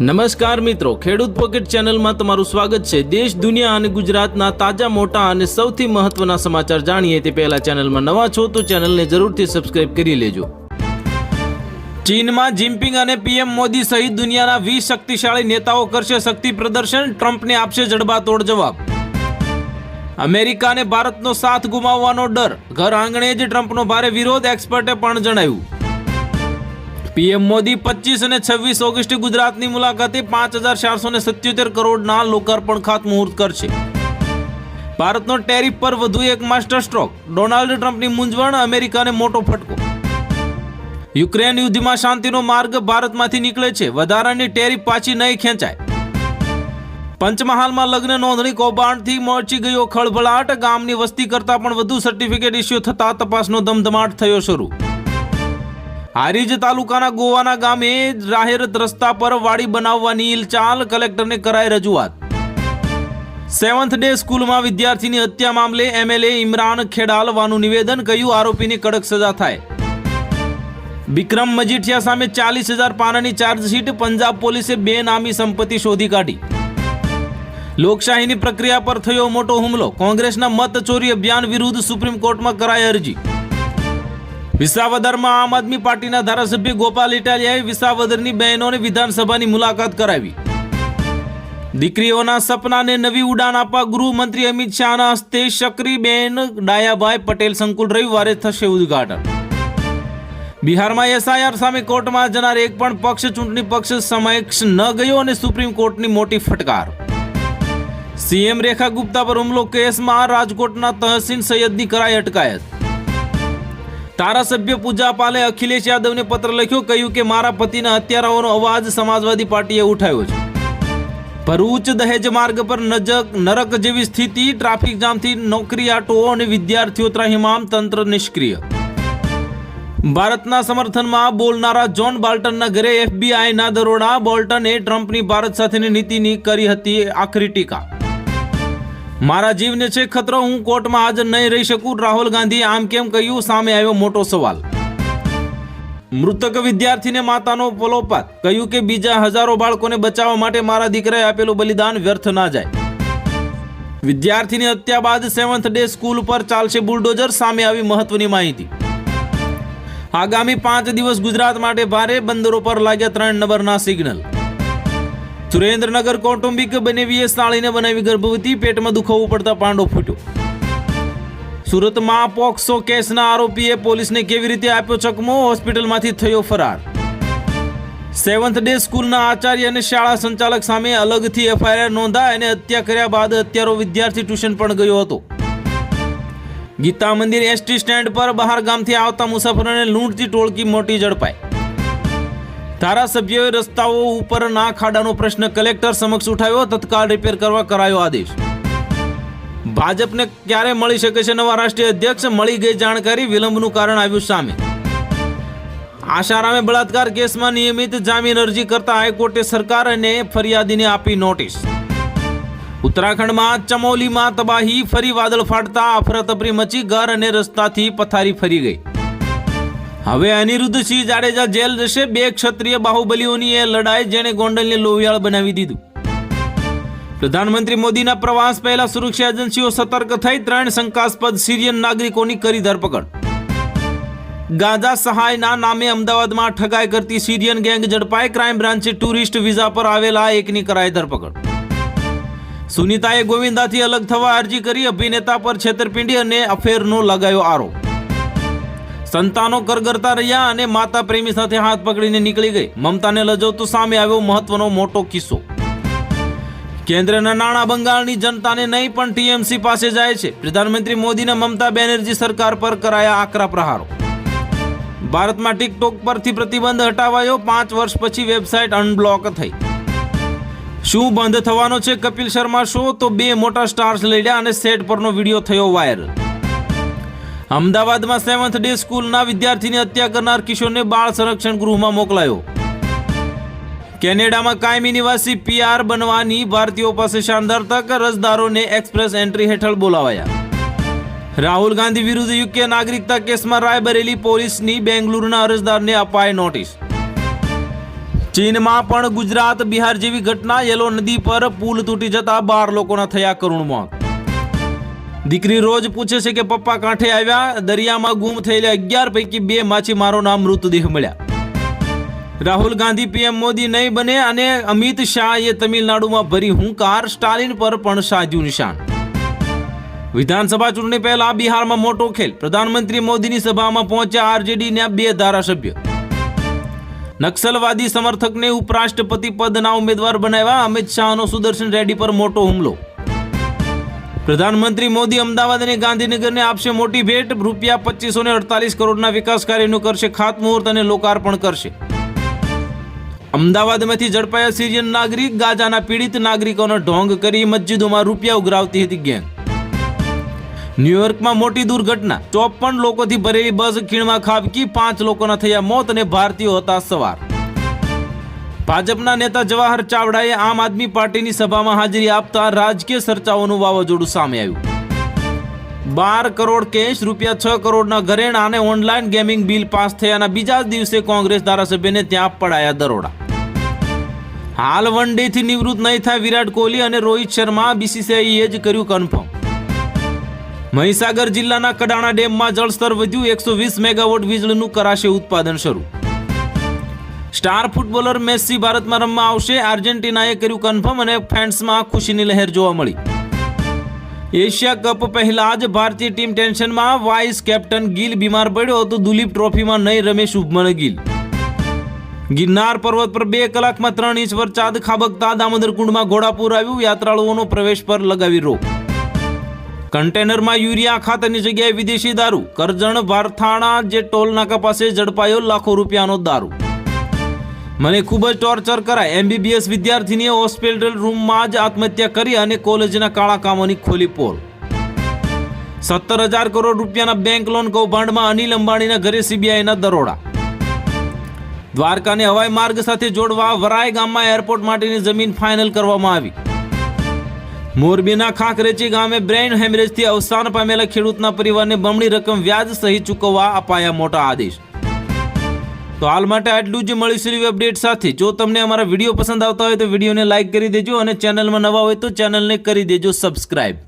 નમસ્કાર મિત્રો, ખેડૂત પોકેટ ચેનલમાં તમારું સ્વાગત છે. દેશ, દુનિયા અને ગુજરાતના તાજા, મોટા અને સૌથી મહત્વના સમાચાર જાણીએ તે પહેલા ચેનલમાં નવા છો તો ચેનલને જરૂરથી સબસ્ક્રાઇબ કરી લેજો. ચીનમાં જિનપિંગ અને પીએમ મોદી સહિત દુનિયાના વીસ શક્તિશાળી નેતાઓ કરશે શક્તિ પ્રદર્શન. ટ્રમ્પને આપશે જડબાતોડ જવાબ. અમેરિકા અને ભારતનો સાથ ગુમાવવાનો ડર. ઘર આંગણે જ ટ્રમ્પનો ભારે વિરોધ, એક્સપર્ટે પણ જણાવ્યું. પીએમ મોદી પચીસ અને છવ્વીસ ઓગસ્ટે ગુજરાતની મુલાકાતે પાંચ હજાર ચારસો ને સત્યોતેર કરોડના લોકાર્પણ ખાતમુહૂર્ત કરશે. ભારતનો ટેરિફ પર વધુ એક માસ્ટર સ્ટ્રોક. ડોનાલ્ડ ટ્રમ્પની મૂંઝવણ, અમેરિકાને મોટો ફટકો. યુક્રેન યુદ્ધમાં શાંતિનો માર્ગ ભારતમાંથી નીકળે છે. વધારાની ટેરિફ પાછી નહીં ખેંચાય. પંચમહાલમાં લગ્ન નોંધણી કૌભાંડથી મોચી ગયો ખળભળાટ. ગામની વસ્તી કરતાં પણ વધુ સર્ટિફિકેટ ઇસ્યુ થતા તપાસનો ધમધમાટ થયો શરૂ. હારીજ તાલુકાના ગોવાના ગામે જાહેર રસ્તા પર વાડી બનાવવાની ઇલચાલ કલેક્ટરને કરાઈ રજૂઆત. સેવન્થ ડે સ્કૂલમાં વિદ્યાર્થીની હત્યા મામલે એમએલએ ઇમરાન ખેડાલવાનું નિવેદન, કહ્યું આરોપીની કડક સજા થાય. વિક્રમ મજીઠિયા સામે ચાલીસ હજાર પાનાની ચાર્જશીટ, પંજાબ પોલીસે બેનામી સંપત્તિ શોધી કાઢી. લોકશાહીની પ્રક્રિયા પર થયો મોટો હુમલો, કોંગ્રેસના મત ચોરી અભિયાન વિરુદ્ધ સુપ્રીમ કોર્ટમાં કરાઈ અરજી. વિસાવદરમાં આમ આદમી પાર્ટીના ધારાસભ્ય ગોપાલ ઇટાલિયાએ વિસાવદરની બહેનોને વિધાનસભાની મુલાકાત કરાવી. દીકરીઓના સપનાને નવી ઉડાન આપવા ગૃહમંત્રી અમિત શાહના હસ્તે શકરીબેન ડાયાભાઈ પટેલ સંકુલ રવિવારે થશે ઉદ્ઘાટન. બિહારમાં એસઆઈઆર સામે કોર્ટમાં જનાર એક પણ પક્ષ ચૂંટણી પક્ષ સમક્ષ ન ગયો અને સુપ્રીમ કોર્ટની મોટી ફટકાર. સીએમ રેખા ગુપ્તા પર હુમલો કેસમાં રાજકોટના તહસીન સૈયદની કરાઈ અટકાયત. ધારાસભ્ય પૂજા પાલે અખિલેશ યાદવને પત્ર લખ્યો, કહ્યું કે મારા પતિના હત્યારાઓનો અવાજ સમાજવાદી પાર્ટીએ ઉઠાવ્યો છે. ભરૂચ દહેજ માર્ગ પર નજક, નરક જેવી સ્થિતિ, ટ્રાફિક જામથી નોકરીયાટો અને વિદ્યાર્થીઓ ત્રાહિમામ તંત્ર નિષ્ક્રિય. ભારતના સમર્થનમાં બોલનારા જોન બાલ્ટનના ઘરે એફબીઆઈના દરોડા, બોલ્ટને ટ્રમ્પની ભારત સાથેની નીતિની કરી હતી આખરી ટીકા. મારા જીવને છે ખતરો, હું કોર્ટમાં હાજર નહીં રહી શકું. રાહુલ ગાંધીએ આમ કેમ કહ્યું? સામે આવ્યો મોટો સવાલ. મૃતક વિદ્યાર્થીને માતાનો પલોપાત કહ્યું કે બીજા હજારો બાળકોને બચાવવા માટે મારા દીકરાએ આપેલું બલિદાન વ્યર્થ ના જાય. વિદ્યાર્થીની હત્યા બાદ સેવન્થ ડે સ્કૂલ પર ચાલશે બુલડોઝર. સામે આવી મહત્વની માહિતી. આગામી પાંચ દિવસ ગુજરાત માટે ભારે બંદરો પર લાગ્યા ત્રણ નંબરના સિગ્નલ સુરેન્દ્રનગર કૌટુંબિક બનેવીએ સાળીને બનાવી ગર્ભવતી, પેટમાં દુખાવું પડતા પાંડો ફૂટ્યો. સુરતમાં પોક્સો કેસના આરોપીએ પોલીસને કેવી રીતે આપ્યો ચકમો? હોસ્પિટલમાંથી થયો ફરાર. સેવન્થ ડે સ્કૂલના આચાર્ય અને શાળા સંચાલક સામે અલગથી એફઆઈઆર નોંધાય અને હત્યા કર્યા બાદ હત્યારો વિદ્યાર્થી ટ્યુશન પણ ગયો હતો. ગીતા મંદિર એસટી સ્ટેન્ડ પર બહાર ગામથી આવતા મુસાફરોને લૂંટતી ટોળકી મોટી ઝડપાઈ. ધારાસભ્યોએ રસ્તાઓ ઉપર ના ખાડાનો પ્રશ્ન કલેક્ટર સમક્ષ ઉઠાવ્યો. તત્કાળ રિપેર કરવા કરાયો આદેશ. ભાજપને ક્યારે મળી શકે છે નવા રાષ્ટ્રીય અધ્યક્ષ? મળી ગઈ જાણકારી વિલંબનું કારણ આવ્યું સામે. આશારામે બળાત્કાર કેસમાં નિયમિત જામીન અરજી કરતા હાઈકોર્ટે સરકારને ફરિયાદીને આપી નોટિસ. ઉત્તરાખંડમાં ચમોલીમાં તબાહી, ફરી વાદળ ફાટતા અફરાતફરી મચી, ઘર અને રસ્તાથી પથારી ફરી ગઈ. હવે અનિરુદ્ધસિંહ જાડેજા જેલ જશે. બે ક્ષત્રિય બાહુબલીઓની એ લડાઈ જેણે ગોંડલને લોહિયાળ બનાવી દીધું. પ્રધાનમંત્રી મોદીના પ્રવાસ પહેલા સુરક્ષા એજન્સીઓ સતર્ક થઈ ત્રણ શંકાસ્પદ સિરિયન નાગરિકોની કરી ધરપકડ. ગાંજા સહાયના નામે અમદાવાદમાં ઠગાઈ કરતી સિરિયન ગેંગ ઝડપાઈ ક્રાઇમ બ્રાન્ચે ટુરિસ્ટ વિઝા પર આવેલા એકની કરાઈ ધરપકડ. સુનિતાએ ગોવિંદાથી અલગ થવા અરજી કરી અભિનેતા પર છેતરપિંડી અને અફેરનો લગાયો આરોપ. સંતાનો કરગરતા રહ્યા અને માતા પ્રેમી સાથે હાથ પકડીને નીકળી ગઈ. મમતાને લજવતો સામે આવ્યો મહત્વનો મોટો કિસ્સો. કેન્દ્રના નાણાં બંગાળની જનતાને નહીં, પણ ટીએમસી પાસે જાય છે. પ્રધાનમંત્રી મોદીના મમતા બેનર્જી સરકાર પર કરાયા આકરા પ્રહારો. ભારતમાં ટિકટોક પરથી પ્રતિબંધ હટાવાયો. પાંચ વર્ષ પછી વેબસાઇટ અનબ્લોક થઈ. શું બંધ થવાનો છે? કપિલ શર્મા શો તો બે મોટા સ્ટાર્સ લડ્યા અને સેટ પરનો વીડિયો થયો વાયરલ. અમદાવાદમાં સેવન્થ ડે સ્કૂલના વિદ્યાર્થીની હત્યા કરનાર કિશોરને બાળ સંરક્ષણ ગૃહમાં મોકલાયો. કેનેડામાં કાયમી નિવાસી પીઆર બનવાની ભારતીયો પાસે શાનદાર તક અરજદારોને એક્સપ્રેસ એન્ટ્રી હેઠળ બોલાવાયા. રાહુલ ગાંધી વિરુદ્ધ યુકે નાગરિકતા કેસમાં રાયબરેલી પોલીસની બેંગલુરુના અરજદારને અપાય નોટિસ. ચીનમાં પણ ગુજરાત બિહાર જેવી ઘટના યેલો નદી પર પુલ તૂટી જતા બાર લોકોના થયા કરુણ મોત. દીકરી રોજ પૂછે છે કે પપ્પા કાંઠે આવ્યા? દરિયામાં ગુમ થયેલા અગિયાર પૈકી બે માછીમારોના મૃતદેહ મળ્યા. રાહુલ ગાંધી પીએમ મોદી નહીં બને અને અમિત શાહે તમિલનાડુમાં ભરી હુંકાર સ્ટાલિન પર પણ સાધ્યું નિશાન. વિધાનસભા ચૂંટણી પહેલા બિહારમાં મોટો ખેલ. પ્રધાનમંત્રી મોદીની સભામાં પહોંચ્યા આરજેડીના બે ધારાસભ્ય. નક્સલવાદી સમર્થકને ઉપરાષ્ટ્રપતિ પદના ઉમેદવાર બનાવ્યા. અમિત શાહનો સુદર્શન રેડ્ડી પર મોટો હુમલો. પ્રધાનમંત્રી મોદી અમદાવાદ અને ગાંધીનગરને આપશે મોટી ભેટ. રૂપિયા પચીસો ને અડતાલીસ કરોડના વિકાસ કાર્યનું કરશે ખાતમુહૂર્ત અને લોકાર્પણ કરશે. અમદાવાદમાંથી ઝડપાયા સિરિયન નાગરિક ગાજાના પીડિત નાગરિકોનો ઢોંગ કરી મસ્જિદોમાં રૂપિયા ઉઘરાવતી હતી ગેંગ. ન્યુયોર્કમાં મોટી દુર્ઘટના. ચોપન લોકોથી ભરેલી બસ ખીણમાં ખાબકી, પાંચ લોકોના થયા મોત અને ભારતીયો હતા સવાર. ભાજપના નેતા જવાહર ચાવડાએ આમ આદમી પાર્ટીની સભામાં હાજરી આપતા રાજકીય ચર્ચાઓનું વાવાઝોડું સામે આવ્યું. બાર કરોડ કેશ, રૂપિયા છ કરોડના ઘરેણા અને ઓનલાઈન ગેમિંગ બિલ પાસ થયાના બીજા જ દિવસે કોંગ્રેસ ધારાસભ્યને ત્યાં પડાયા દરોડા. હાલ વન ડેથી નિવૃત્ત નહીં થાય વિરાટ કોહલી અને રોહિત શર્મા, બીસીસીઆઈએ જ કર્યું કન્ફર્મ મહીસાગર જિલ્લાના કડાણા ડેમમાં જળસ્તર વધ્યું, એકસો વીસ મેગાવોટ વીજળીનું કરાશે ઉત્પાદન શરૂ. સ્ટાર ફૂટબોલર મેસ્સી ભારતમાં રમવા આવશે. આર્જેન્ટિનાએ કર્યું કન્ફર્મ અને ફેન્સમાં ખુશીની લહેર જોવા મળી. એશિયા કપ પહેલા જ ભારતીય ટીમ ટેન્શનમાં. વાઇસ કેપ્ટન ગિલ બીમાર પડ્યો તો દુલીપ ટ્રોફીમાં નહીં રમે શુભમન ગિલ. ગિરનાર પર્વત પર બે કલાકમાં ત્રણ ઇંચ વરસાદ ખાબકતા દામોદર કુંડમાં ઘોડાપુર આવ્યું યાત્રાળુઓનો પ્રવેશ પર લગાવી રોક. કન્ટેનરમાં યુરિયા ખાતરની જગ્યાએ વિદેશી દારૂ. કરજણ, વારથાણા જે ટોલ નાકા પાસે ઝડપાયો લાખો રૂપિયાનો દારૂ. મને ખૂબ જ ટોર્ચર કરાય. એમબીબીએસ વિદ્યાર્થીનીએ હોસ્પિટલ રૂમમાં જ આત્મહત્યા કરી અને કોલેજના કાળા કામોની ખોલી પોલ. સત્તર હજાર કરોડ રૂપિયાના બેંક લોન કૌભાંડમાં અનિલ અંબાણીના ઘરે સીબીઆઈના દરોડા. દ્વારકાને હવાઈ માર્ગ સાથે જોડવા વરાય ગામમાં એરપોર્ટ માટેની જમીન ફાઇનલ કરવામાં આવી. મોરબીના ખાખરેચી ગામે બ્રેઇન હેમરેજથી અવસાન પામેલા ખેડૂતના પરિવારને બમણી રકમ વ્યાજ સહિત ચૂકવવા અપાયા મોટા આદેશ. તો હાલ માટે આટલું જ મળીશું એવી અપડેટ સાથે. જો તમને અમારા વીડિયો પસંદ આવતા હોય તો વિડીયોને લાઇક કરી દેજો અને ચેનલમાં નવા હોય તો ચેનલને કરી દેજો સબસ્ક્રાઇબ